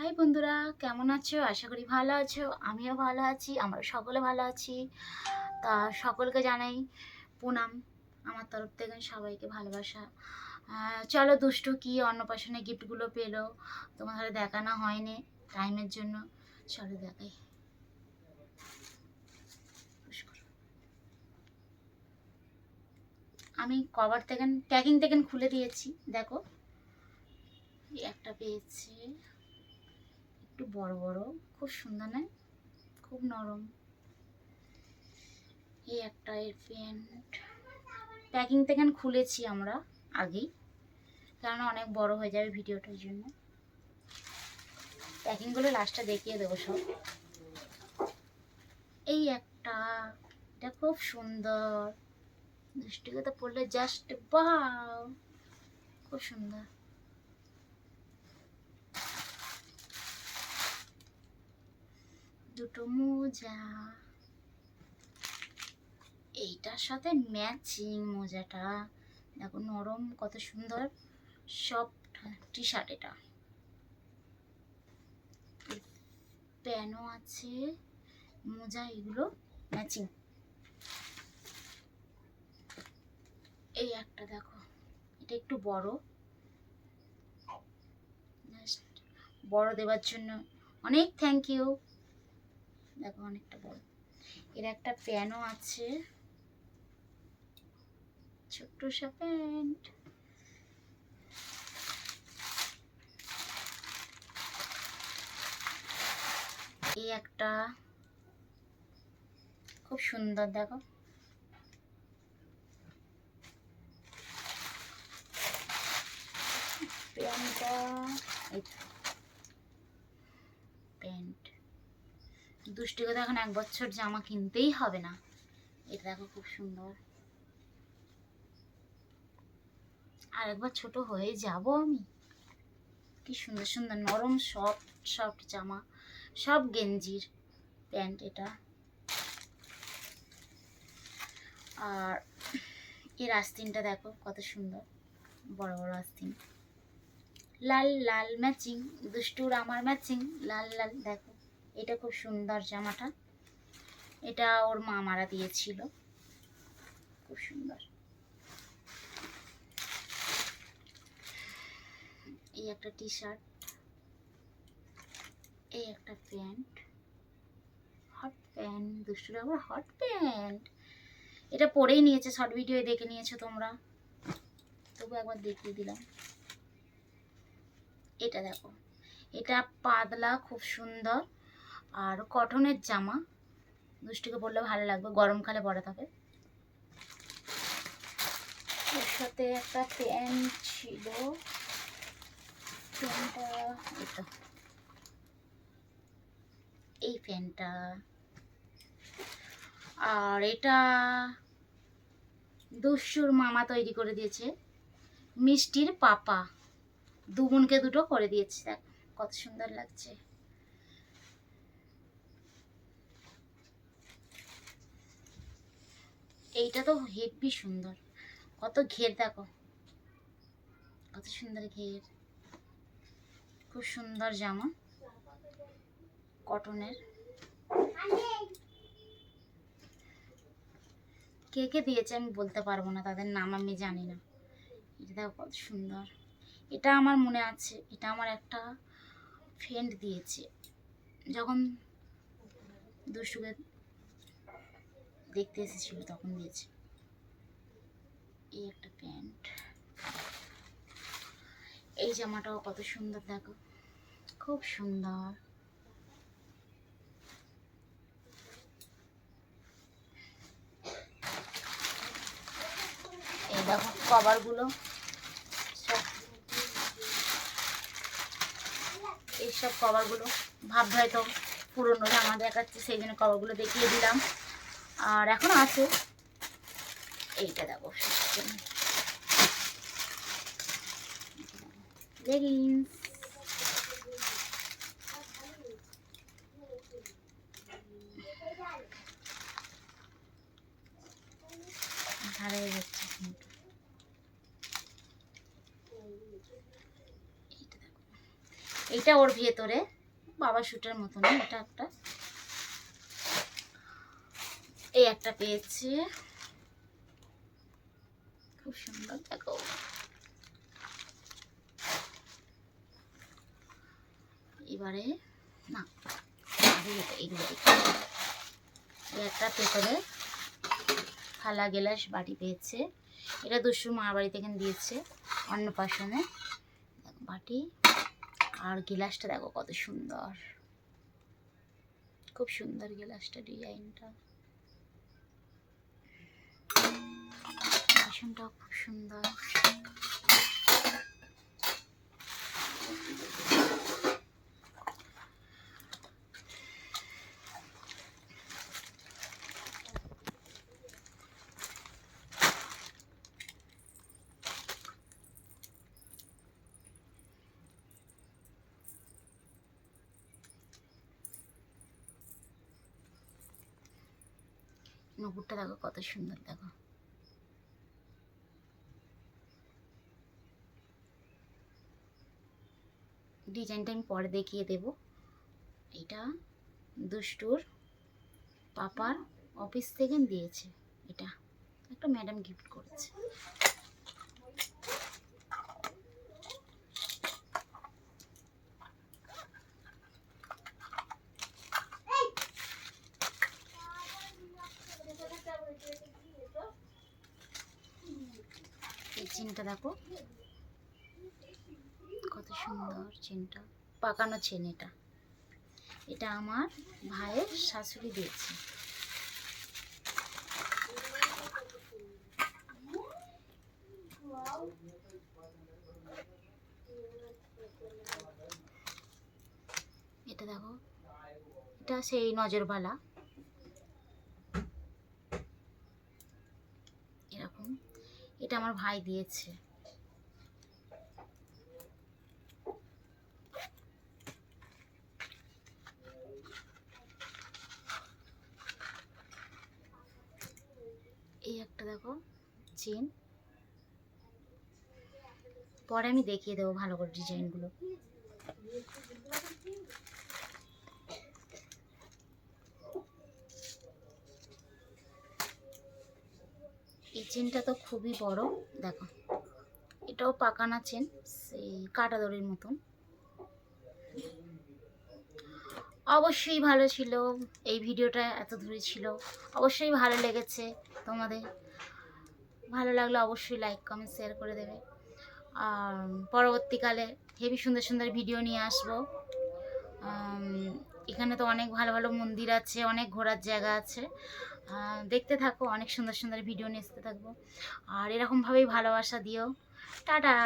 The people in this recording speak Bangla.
হাই বন্ধুরা, কেমন আছো? আশা করি ভালো আছো। আমিও ভালো আছি, আমরা সকলে ভালো আছি। তা সকলকে জানাই প্রণাম, আমার তরফ থেকে সবাইকে ভালোবাসা। চলো দুষ্টু কি অন্নপ্রাশনে গিফটগুলো পেল? তোমাদের দেখানো হয়নি টাইমের জন্য। চলো দেখাই। আমি কভার থেকে প্যাকিং থেকে খুলে দিয়েছি, দেখো। একটা পেয়েছে। একটু বড় বড়, খুব সুন্দর নয় খুব নরম। এই একটা এর প্যান্ট। প্যাকিং থেকে খুলেছি আমরা আগেই কারণ অনেক বড় হয়ে যাবে ভিডিওটার জন্য। প্যাকিংগুলো লাস্টটা দেখিয়ে দেবো সব। এই একটা, এটা খুব সুন্দর। দৃষ্টিকে তো পড়লে জাস্ট বাও খুব সুন্দর। দুটো মোজা। এইটার সাথে ম্যাচিং মোজাটা। দেখো নরম কত সুন্দর সফট টি শার্ট এটা। প্যানও আছে, মোজা এগুলো ম্যাচিং এই একটা দেখো, এটা একটু বড়। বড় দেওয়ার জন্য। অনেক থ্যাংক ইউ দেখো অনেকটা বড়। এর একটা প্যানও আছে। ছোট্ট সা প্যান্ট। এই একটা। খুব সুন্দর, দেখো। প্যান্টটা এই তো। প্যান্ট দুষ্টিকে তো এখন এক বছর জামা কিনতেই হবে না। এটা দেখো খুব সুন্দর। আর একবার ছোট হয়ে যাব আমি? কি সুন্দর সুন্দর নরম সফট সফট জামা, সব গেঞ্জির প্যান্ট এটা। আর এর আস্তিনটা দেখো কত সুন্দর, বড় বড় আস্তিন। লাল লাল ম্যাচিং, দুষ্টুর আমার ম্যাচিং, লাল লাল, দেখো। এটা খুব সুন্দর জামাটা। এটা ওর মা মারা দিয়েছিল। খুব সুন্দর। এই একটা টি শার্ট এই একটা প্যান্ট। হট প্যান্ট দুষ্টুর আবার হট প্যান্ট এটা পরেই নিয়েছে শর্ট ভিডিও দেখে নিয়েছো তোমরা। তবু একবার দেখিয়ে দিলাম। এটা দেখো। এটা পাতলা, খুব সুন্দর। আর কটনের জামা, দুষ্টিকে পরলে ভালো লাগবে গরমকালে পরে থাকে। এর সাথে একটা প্যান্ট ছিল। প্যান্টটা এটা। এই প্যান্টটা। আর এটা দুষ্টুর মামা তৈরি করে দিয়েছে। মিষ্টির পাপা। দু বোনকে দুটো করে দিয়েছে। দেখ, কত সুন্দর লাগছে। এইটা তো হেভি সুন্দর। কত ঘের দেখো। কত সুন্দর ঘের। খুব সুন্দর জামা। কটনের। কে কে দিয়েছে আমি বলতে পারব না, তাদের নাম আমি জানি না। এটা দেখো কত সুন্দর। এটা আমার মনে আছে, এটা আমার একটা ফ্রেন্ড দিয়েছে। যখন দুষ্টুকে দেখতে এসেছিল তখন দিয়েছে। এই একটা প্যান্ট। এই জামাটাও কত সুন্দর, দেখো। খুব সুন্দর। এই দেখো কভারগুলো। সব এইসব কভারগুলো। ভাববে হয়তো পুরনো জামা দেখাচ্ছে, সেই জন্য কভারগুলো দেখিয়ে দিলাম। আর এখন আছে এইটা দেখো লেগিংস ফোনটা। এইটা ওর ভেতরে বাবা শুটের মতন এটা একটা। এই একটা পেয়েছে। খুব সুন্দর, দেখো। এবারে, না এগুলো একটা পেপারে থালা, গেলাস, বাটি পেয়েছে। এটা দুশো মা বাড়িতে এখানে দিয়েছে, অন্নপ্রাশনে। বাটি আর গিলাসটা দেখো কত সুন্দর। খুব সুন্দর গিলাসটা, ডিজাইনটা। বাসনটাও খুব সুন্দর। নুপুরটা দেখো কত সুন্দর দেখো। ডিজাইনটা আমি পরে দেখিয়ে দেব। এটা দুষ্টুর পাপার অফিস থেকে দিয়েছে। এটা একটা ম্যাডাম গিফট করেছে। এই চেনটা দেখো। কত সুন্দর চেনটা, পাকানো চেন এটা। এটা আমার ভাইয়ের শাশুড়ি দিয়েছে। এটা দেখো, এটা সেই নজরবালা। এরকম, এটা আমার ভাই দিয়েছে। দেখো চেন। পরে আমি দেখিয়ে দেবো ভালো করে ডিজাইনগুলো এই চেনটা তো খুবই বড়, দেখো। এটাও পাকানা চেন, সেই কাটা দড়ির মতন। অবশ্যই ভালো ছিল, এই ভিডিওটা এত দূরে ছিল। অবশ্যই ভালো লেগেছে তোমাদের। ভালো লাগলে অবশ্যই লাইক কমেন্ট শেয়ার করে দেবে। আর পরবর্তীকালে হেভি সুন্দর সুন্দর ভিডিও নিয়ে আসব। এখানে তো অনেক ভালো ভালো মন্দির আছে, অনেক ঘোরার জায়গা আছে। দেখতে থাকো, অনেক সুন্দর সুন্দর ভিডিও নিয়ে আসতে থাকব। আর এরকমভাবেই ভালোবাসা দিও। টাটা!